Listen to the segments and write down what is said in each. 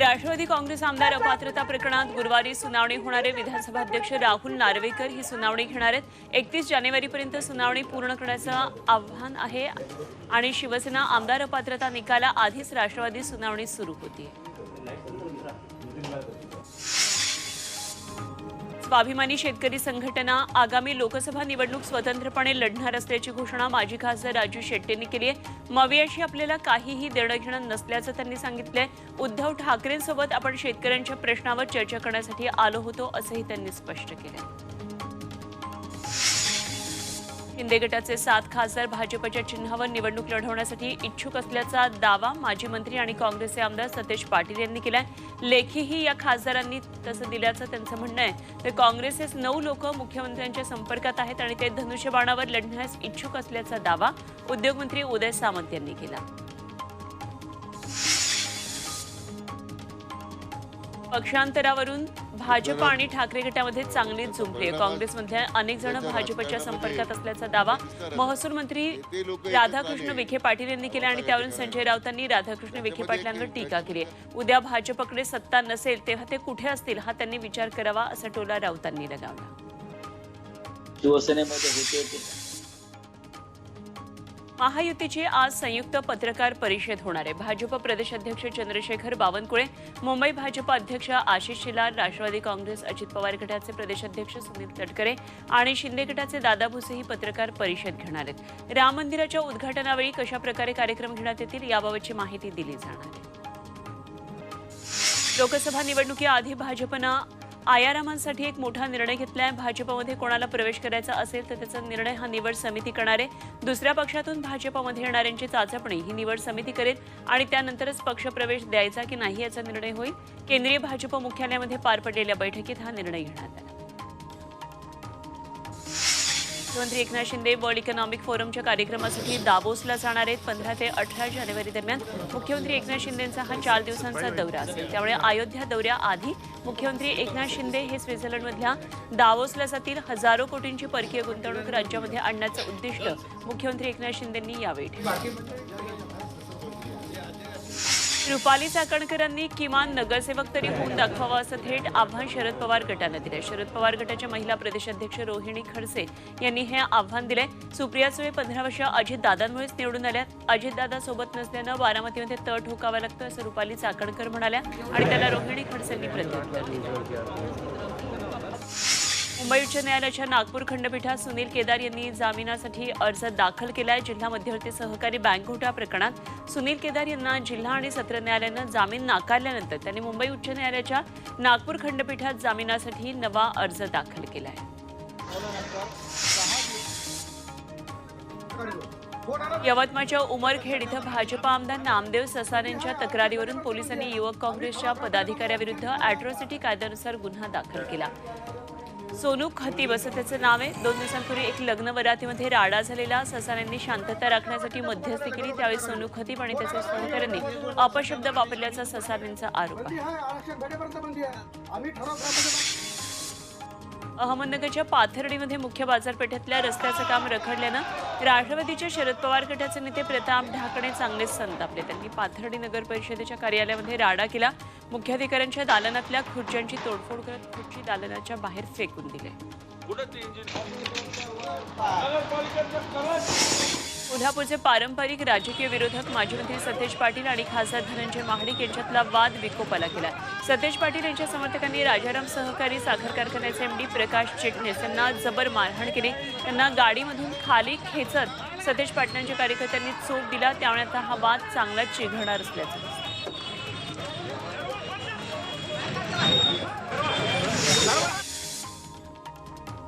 राष्ट्रवादी काँग्रेस आमदार अपात्रता प्रकरणात गुरुवारी सुनावणी होणारे विधानसभा अध्यक्ष राहुल नार्वेकर ही सुनावणी घेणार आहेत. एकतीस जानेवारीपर्यंत सुनावणी पूर्ण करण्याचं आव्हान आहे आणि शिवसेना आमदार अपात्रता निकाला आधीच राष्ट्रवादी सुनावणी सुरू होती. स्वाभिमानी शेतकरी संघटना आगामी लोकसभा निवडणूक स्वतंत्रपणे लढणार असल्याची घोषणा माजी खासदार राजू शेट्टींनी केली आहे. मवियाशी आपल्याला काहीही देणं घेणं नसल्याचं त्यांनी सांगितलंय. उद्धव ठाकरेंसोबत आपण शेतकऱ्यांच्या प्रश्नावर चर्चा करण्यासाठी आलो होतो असंही त्यांनी स्पष्ट केलं शिंदे गटाचे सात खासदार भाजपच्या चिन्हावर निवडणूक लढवण्यासाठी इच्छुक असल्याचा दावा माजी मंत्री आणि काँग्रेसचे आमदार सतेज पाटील यांनी केलाय. लेखीही या खासदारांनी तसं दिल्याचं त्यांचं म्हणणं आहे. तर काँग्रेसचे नऊ लोक मुख्यमंत्र्यांच्या संपर्कात आहेत आणि ते धनुष्यबाणावर लढण्यास इच्छुक असल्याचा दावा उद्योगमंत्री उदय सामंत यांनी केला. पक्षांतरावरून भाजप आणि ठाकरे गटामध्ये चांगलीच झुंपली. आहे काँग्रेसमधल्या अनेक जण भाजपच्या संपर्कात असल्याचा दावा महसूल मंत्री राधाकृष्ण विखे पाटील यांनी केला आणि त्यावरून संजय राऊतांनी राधाकृष्ण विखे पाटलांवर टीका केली. आहे उद्या भाजपकडे सत्ता नसेल तेव्हा ते कुठे असतील हा त्यांनी विचार करावा असा टोला राऊतांनी लगावला. शिवसेनेमध्ये होते महायुतीची आज संयुक्त पत्रकार परिषद होणार आहे. भाजप प्रदेश अध्यक्ष चंद्रशेखर बावनकुळे मुंबई भाजप अध्यक्ष आशिष शेलार राष्ट्रवादी काँग्रेस अजित पवार गटाचे प्रदेशाध्यक्ष सुनील तटकरे आणि शिंदे गटाचे दादा भुसे ही पत्रकार परिषद घेणार आहेत. राम मंदिराच्या उद्घाटनावेळी कशा प्रकारे कार्यक्रम घेण्यात येतील याबाबतची माहिती दिली जाणार आहे. लोकसभा निवडणुकीआधी भाजपनं आयारामांसाठी एक मोठा निर्णय घेतलाय. भाजपमध्ये कोणाला प्रवेश करायचा असेल तर त्याचा निर्णय हा निवड समिती करणार आहे. दुसऱ्या पक्षातून भाजपमध्ये येणाऱ्यांची चाचपणी ही निवड समिती करेल आणि त्यानंतरच पक्षप्रवेश द्यायचा की नाही याचा निर्णय होईल. केंद्रीय भाजप मुख्यालयामध्ये पार पडलेल्या बैठकीत हा निर्णय घेण्यात आला. मुख्यमंत्री एकनाथ शिंदे वर्ल्ड इकॉनॉमिक फोरमच्या कार्यक्रमासाठी दाबोसला जाणार आहेत. पंधरा ते अठरा जानेवारी दरम्यान मुख्यमंत्री एकनाथ शिंदेचा हा चार दिवसांचा दौरा असेल. त्यामुळे अयोध्या दौऱ्याआधी मुख्यमंत्री एकनाथ शिंदे हे स्वित्झर्लंडमधल्या दावोसला जातील. हजारो कोटींची परकीय गुंतवणूक राज्यामध्ये आणण्याचं उद्दिष्ट मुख्यमंत्री एकनाथ शिंदेंनी यावेळी ठेवलं. रुपाली चाकणकरांनी किमान नगरसेवक तरी होऊन दाखवावं असं थेट आव्हान शरद पवार गटानं दिलं शरद पवार गटाच्या महिला प्रदेशाध्यक्ष रोहिणी खडसे यांनी हे आव्हान दिलंय. सुप्रिया सुळे पंधरा वर्ष अजितदादांमुळेच निवडून आल्या. अजितदादा सोबत नसल्यानं बारामतीमध्ये तळ ठोकावा लागतं असं रुपाली चाकणकर म्हणाल्या आणि त्याला रोहिणी खडसेंनी प्रत्युत्तर दिलं. मुंबई उच्च न्यायालयाच्या नागपूर खंडपीठात सुनील केदार यांनी जामिनासाठी अर्ज दाखल केला आहे जिल्हा मध्यवर्ती सहकारी बँक घोटाळा प्रकरणात सुनील केदार यांना जिल्हा आणि सत्र न्यायालयानं जामीन नाकारल्यानंतर त्यांनी मुंबई उच्च न्यायालयाच्या नागपूर खंडपीठात जामिनासाठी नवा अर्ज दाखल केला आहे यवतमाळच्या उमरखेड इथं भाजपा आमदार नामदेव ससानेंच्या तक्रारीवरून पोलिसांनी युवक काँग्रेसच्या पदाधिकाऱ्याविरुद्ध अॅट्रॉसिटी कायद्यानुसार गुन्हा दाखल केला. सोनू खतीब असं त्याचं नाव आहे. दोन दिवसांपूर्वी एक लग्न वरातीमध्ये राडा झालेला. ससानेंनी शांतता राखण्यासाठी मध्यस्थी केली. त्यावेळी सोनू खतीब आणि त्याचे सहकाऱ्यांनी अपशब्द वापरल्याचा ससानेंचा आरोप आहे. अहमदनगरच्या पाथर्डीमध्ये मुख्य बाजारपेठेतल्या रस्त्याचं काम रखडल्यानं राष्ट्रवादीच्या शरद पवार गटाचे नेते प्रताप ढाकणे चांगलेच संतापले. त्यांनी पाथर्डी नगर परिषदेच्या कार्यालयामध्ये राडा केला. मुख्याधिकाऱ्यांच्या दालनातल्या खुर्च्यांची तोडफोड करत खुर्ची दालनाच्या बाहेर फेकून दिले. कोल्हापूरचे पारंपरिक राजकीय विरोधक माजी मंत्री सतेज पाटील आणि खासदार धनंजय महाडिक यांच्यातला वाद विकोपाला गेला. सतेज पाटील यांच्या समर्थकांनी राजाराम सहकारी साखर कारखान्याचे एमडी प्रकाश चिटणीस यांना जबर मारहाण केली. त्यांना गाडीमधून खाली खेचत सतेज पाटलांच्या कार्यकर्त्यांनी चोप दिला. त्यामुळे आता हा वाद चांगलाच चिघळणार असल्याचं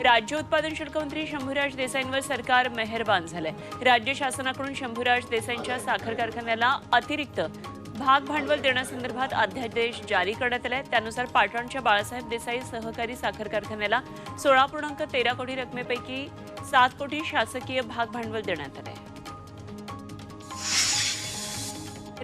राज्य उत्पादन शुल्क मंत्री शंभूराज देसाईंवर सरकार मेहरबान झालंय. राज्य शासनाकडून शंभूराज देसाईंच्या साखर कारखान्याला अतिरिक्त भाग भांडवल देण्यासंदर्भात अध्यादेश जारी करण्यात आलाय. त्यानुसार पाटणच्या बाळासाहेब देसाई सहकारी साखर कारखान्याला सोळा पूर्णांक तेरा कोटी रकमेपैकी सात कोटी शासकीय भाग भांडवल देण्यात आलंय.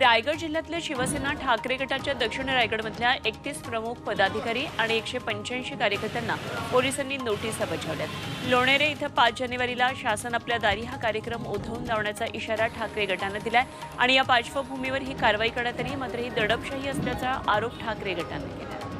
रायगड जिल्ह्यातल्या शिवसेना ठाकरे गटाच्या दक्षिण रायगडमधल्या एकतीस प्रमुख पदाधिकारी आणि एकशे पंच्याऐंशी कार्यकर्त्यांना पोलिसांनी नोटिसा बजावल्यात. लोणेरे इथं पाच जानेवारीला शासन आपल्या दारी हा कार्यक्रम उधळून लावण्याचा इशारा ठाकरे गटानं दिलाय आणि या पार्श्वभूमीवर ही कारवाई करण्यात आली मात्र ही दडपशाही असल्याचा आरोप ठाकरे गटानं केला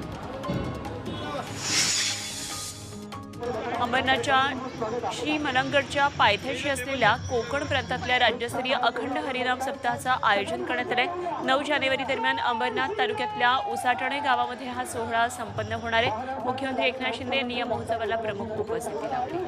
अंबरनाथच्या श्री मनंगडच्या पायथ्याशी असलेल्या कोकण प्रांतातल्या राज्यस्तरीय अखंड हरिनाम सप्ताहाचं आयोजन करण्यात आलंय. नऊ जानेवारी दरम्यान अंबरनाथ तालुक्यातल्या उसाटणे गावामध्ये हा सोहळा संपन्न होणार आहे. मुख्यमंत्री एकनाथ शिंदे यांनी या महोत्सवाला प्रमुख उपस्थिती लावली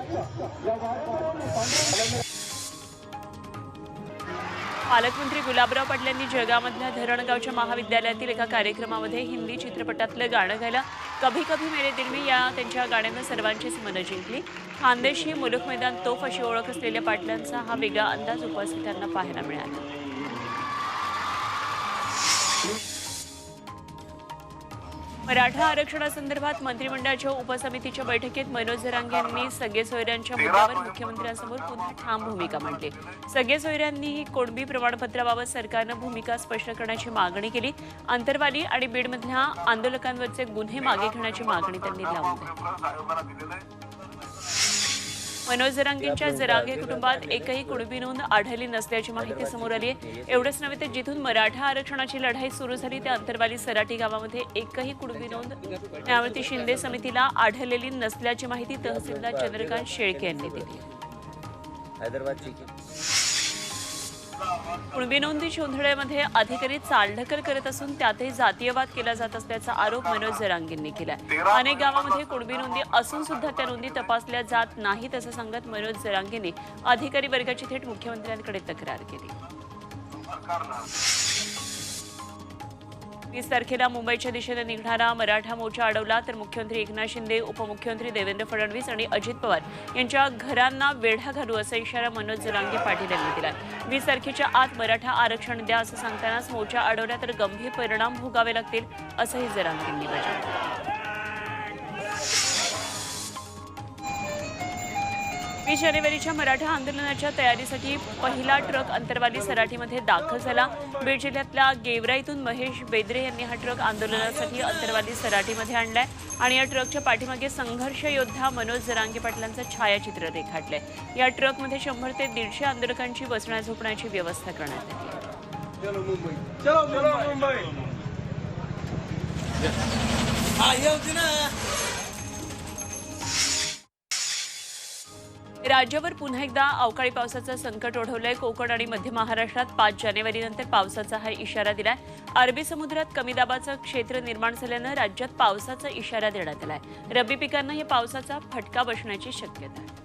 पालकमंत्री गुलाबराव पाटील यांनी जळगावमधल्या धरणगावच्या महाविद्यालयातील एका कार्यक्रमामध्ये हिंदी चित्रपटातलं गाणं गायलं. कभी कभी मेरे दिल में या त्यांच्या गाण्यानं सर्वांचीच मनं जिंकली. खानदेशी मुलुक मैदान तोफ अशी ओळख असलेल्या पाटलांचा हा वेगळा अंदाज उपस्थितांना पाहायला मिळाला. मराठा आरक्षणासंदर्भात मंत्रिमंडळाच्या उपसमितीच्या बैठकीत मनोज जरांगे यांनी सगळे सोयऱ्यांच्या मुद्द्यावर मुख्यमंत्र्यांसमोर पुन्हा ठाम भूमिका मांडली. सगळे सोयऱ्यांनीही कोडबी प्रमाणपत्राबाबत सरकारनं भूमिका स्पष्ट करण्याची मागणी केली. अंतरवाली आणि बीडमधल्या आंदोलकांवरचे गुन्हे मागे घेण्याची मागणी त्यांनी लावली मनोज जरांगेंच्या जरांगे कुटुंबात एकही कुणबी नोंद आढळली नसल्याची माहिती समोर आली आहे. एवढंच नव्हे तर जिथून मराठा आरक्षणाची लढाई सुरू झाली त्या अंतरवाली सराटी गावामध्ये एकही कुणबी नोंद न्यायमूर्ती शिंदे समितीला आढळलेली नसल्याची माहिती तहसीलदार चंद्रकांत शेळके यांनी दिली हैदराबाद कुणबी नोंदी शोंधळ्यामध्ये अधिकारी चालढकल करत असून त्यातही जातीयवाद केला जात असल्याचा आरोप मनोज जरांगींनी केलाय. अनेक गावामध्ये कुणबी नोंदी असून सुद्धा त्या नोंदी तपासल्या जात नाहीत असं सांगत मनोज जरांगींनी अधिकारी वर्गाची थेट मुख्यमंत्र्यांकडे तक्रार केली. वीस तारखेला मुंबईच्या दिशेने निघणारा मराठा मोर्चा अडवला तर मुख्यमंत्री एकनाथ शिंदे उपमुख्यमंत्री देवेंद्र फडणवीस आणि अजित पवार यांच्या घरांना वेढा घालू असा इशारा मनोज जरांगे पाटील यांनी दिला वीस तारखेच्या आत मराठा आरक्षण द्या असं सांगतानाच मोर्चा अडवला तर गंभीर परिणाम भोगावे लागतील असंही जरांगेंनी बजावलं वीस जानेवारीच्या मराठा आंदोलनाच्या तयारीसाठी पहिला ट्रक अंतरवाली सराटीमध्ये दाखल झाला. बीड जिल्ह्यातल्या गेवरा इथून महेश बेदरे यांनी हा ट्रक आंदोलनासाठी अंतरवाली सराटीमध्ये आणलाय आणि या ट्रकच्या पाठीमागे संघर्ष योद्धा मनोज जरांगे पाटलांचं छायाचित्र रेखाटलंय. या ट्रकमध्ये शंभर ते दीडशे आंदोलकांची बसण्या झोपण्याची व्यवस्था करण्यात आली राज्यावर पुन्हा एकदा अवकाळी पावसाचं संकट ओढवलंय. कोकण आणि मध्य महाराष्ट्रात पाच जानेवारीनंतर पावसाचा हा इशारा दिलाय. अरबी समुद्रात कमी दाबाचं क्षेत्र निर्माण झाल्यानं राज्यात पावसाचा इशारा देण्यात आलाय. रब्बी पिकांना या पावसाचा फटका बसण्याची शक्यता आहे.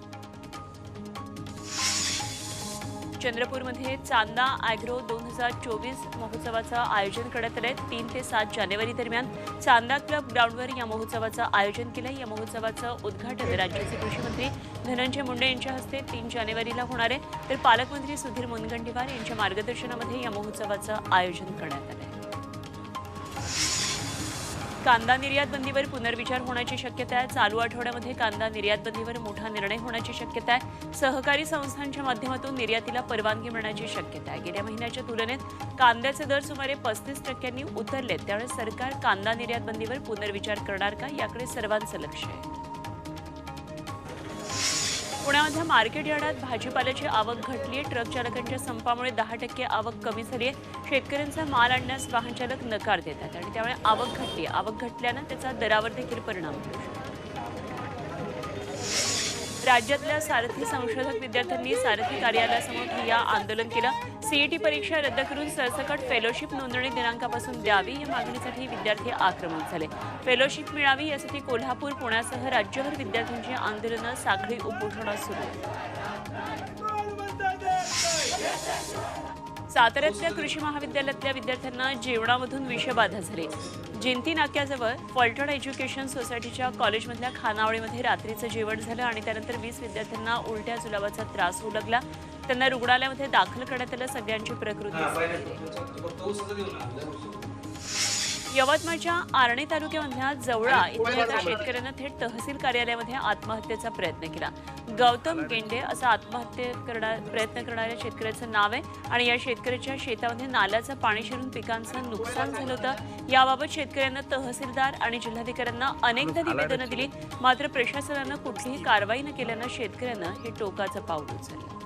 चंद्रपूरमध्ये चांदा अॅग्रो दोन हजार चोवीस महोत्सवाचं आयोजन करण्यात आलंय. तीन ते सात जानेवारी दरम्यान चांदा क्लब ग्राउंडवर या महोत्सवाचं आयोजन केलंय. या महोत्सवाचं उद्घाटन राज्याचे कृषी मंत्री धनंजय मुंडे यांच्या हस्ते तीन जानेवारीला होणार आहे. तर पालकमंत्री सुधीर मुनगंटीवार यांच्या मार्गदर्शनामध्ये या महोत्सवाचं आयोजन करण्यात आलं आहे कांदा निर्यात बंदीवर पुनर्विचार होण्याची शक्यता आहे. चालू आठवड्यामध्ये कांदा निर्यात बंदीवर मोठा निर्णय होण्याची शक्यता आहे. सहकारी संस्थांच्या माध्यमातून निर्यातीला परवानगी मिळण्याची शक्यता आहे. गेल्या महिन्याच्या तुलनेत कांद्याचे दर सुमारे पस्तीस टक्क्यांनी उतरलेत. त्यामुळे सरकार कांदा निर्यात बंदीवर पुनर्विचार करणार का? याकडे सर्वांचं लक्ष आहे. पुण्यामधल्या मार्केट यार्डात भाजीपाल्याची आवक घटली आहे. ट्रक चालकांच्या संपामुळे दहा टक्के आवक कमी झाली आहे. शेतकऱ्यांचा माल आणण्यास वाहन चालक नकार देतात आणि त्यामुळे आवक घटली आहे. आवक घटल्यानं त्याचा दरावर देखील परिणाम होतो. राज्यातल्या सारथी संशोधक विद्यार्थ्यांनी सारथी कार्यालयासमोर ठिय्या आंदोलन केलं. सीईटी परीक्षा रद्द करून सरसकट फेलोशिप नोंदणी दिनांकापासून द्यावी. या मागणीसाठी विद्यार्थी आक्रमक झाले. फेलोशिप मिळावी यासाठी कोल्हापूर पुण्यासह राज्यभर विद्यार्थ्यांची आंदोलनं साखळी उपोषणं सुरू. साताऱ्यातल्या कृषी महाविद्यालयातल्या विद्यार्थ्यांना जेवणामधून विषबाधा झाली. जिंती नाक्याजवळ फॉल्टन एज्युकेशन सोसायटीच्या कॉलेजमधल्या खानावळीमध्ये रात्रीचं जेवण झालं आणि त्यानंतर वीस विद्यार्थ्यांना उलट्या जुलाबाचा त्रास होऊ लागला. त्यांना रुग्णालयामध्ये दाखल करण्यात आलं सगळ्यांची प्रकृती. यवतमाळच्या आर्णी तालुक्यामधल्या जवळा इथल्या एका शेतकऱ्यानं थेट तहसील कार्यालयामध्ये आत्महत्येचा प्रयत्न केला. गौतम गेंडे असा आत्महत्या करणार प्रयत्न करणाऱ्या शेतकऱ्याचं नाव आहे आणि या शेतकऱ्याच्या शेतामध्ये नाल्याचं पाणी शिरून पिकांचं नुकसान झालं होतं. याबाबत शेतकऱ्यांना तहसीलदार आणि जिल्हाधिकाऱ्यांना अनेकदा निवेदनं दिली. मात्र प्रशासनानं कुठलीही कारवाई न केल्यानं शेतकऱ्यानं हे टोकाचं पाऊल उचललं.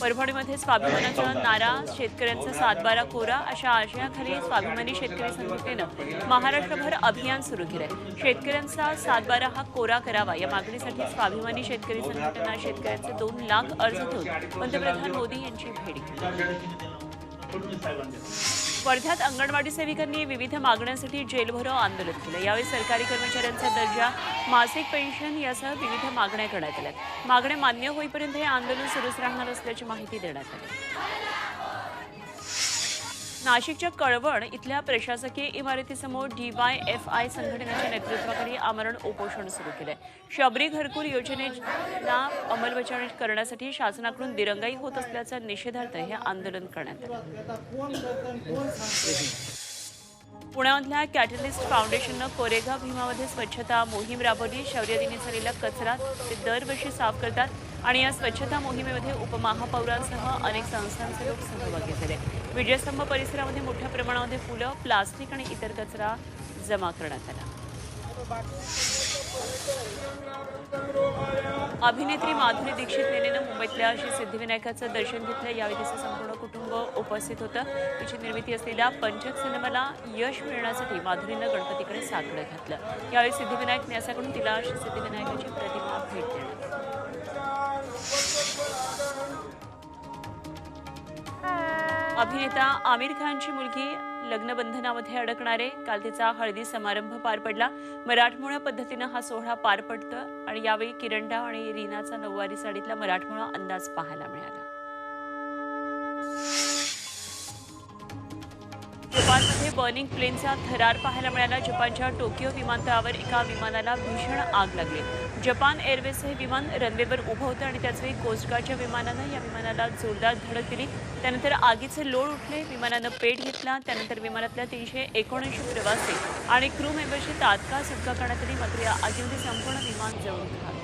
परभणीमध्ये स्वाभिमानाचा नारा शेतकऱ्यांचा सातबारा कोरा अशा आशयाखाली स्वाभिमानी शेतकरी संघटनेनं महाराष्ट्रभर अभियान सुरू केलंय. शेतकऱ्यांचा सातबारा हा कोरा करावा या मागणीसाठी स्वाभिमानी शेतकरी संघटना शेतकऱ्यांचे दोन लाख अर्ज घेऊन पंतप्रधान मोदी यांची भेट घेतली. वर्ध्यात अंगणवाडी सेविकांनी विविध मागण्यांसाठी जेलभरो आंदोलन केलं. यावेळी सरकारी कर्मचाऱ्यांचा दर्जा मासिक पेन्शन यासह विविध मागण्या करण्यात आल्या. मागण्या मान्य होईपर्यंत हे आंदोलन सुरूच राहणार असल्याची माहिती देण्यात आली. नाशिकच्या कळवण इथल्या प्रशासकीय इमारतीसमोर डीवाय एफ आय संघटनेच्या नेतृत्वाखाली आमरण उपोषण सुरू केलंय. शबरी घरकुल योजनेला अंमलबजावणी करण्यासाठी शासनाकडून दिरंगाई होत असल्याचा निषेधार्थ हे आंदोलन करण्यात आलं. पुण्यामधल्या कॅटलिस्ट फाउंडेशननं कोरेगाव भीमामध्ये स्वच्छता मोहीम राबवली. शौर्यदिनी झालेला कचरा ते दरवर्षी साफ करतात आणि या स्वच्छता मोहिमेमध्ये उपमहापौरांसह अनेक संस्थांचे लोक सहभागी झाले. विजयस्तंभ परिसरामध्ये मोठ्या प्रमाणामध्ये फुलं प्लास्टिक आणि इतर कचरा जमा करण्यात आला. अभिनेत्री माधुरी दीक्षित नेनेनं मुंबईतल्या श्री सिद्धिविनायकाचं दर्शन घेतलं. यावेळी तिचं संपूर्ण कुटुंब उपस्थित होतं. तिची निर्मिती असलेल्या पंचक सिनेमाला यश मिळण्यासाठी माधुरीनं गणपतीकडे साकडं घातलं. यावेळी सिद्धिविनायक न्यासाकडून तिला श्री सिद्धिविनायकाची प्रतिमा भेट देण्यात अभिनेता आमिर खानची मुलगी लग्नबंधनामध्ये अडकणारे काल तिचा हळदी समारंभ पार पडला. मराठमोळ्या पद्धतीनं हा सोहळा पार पडतो आणि यावेळी किरणडा आणि रीनाचा नऊवारी साडीतला मराठमोळा अंदाज पाहायला मिळाला. बर्निंग प्लेनचा थरार पाहायला मिळाला. जपानच्या टोकियो विमानतळावर एका विमानाला भीषण आग लागली. जपान एअरवेज हे विमान रनवेवर उभं होतं आणि त्याचवेळी कोस्टगार्डच्या विमानानं या विमानाला जोरदार धडक दिली. त्यानंतर आगीचे लोळ उठले. विमानानं पेट घेतला. त्यानंतर विमानातल्या तीनशे एकोणऐंशी प्रवासी आणि क्रू मेंबरशी तात्काळ सुटका करण्यात आली. मात्र या आगीमध्ये संपूर्ण विमान जळून खाक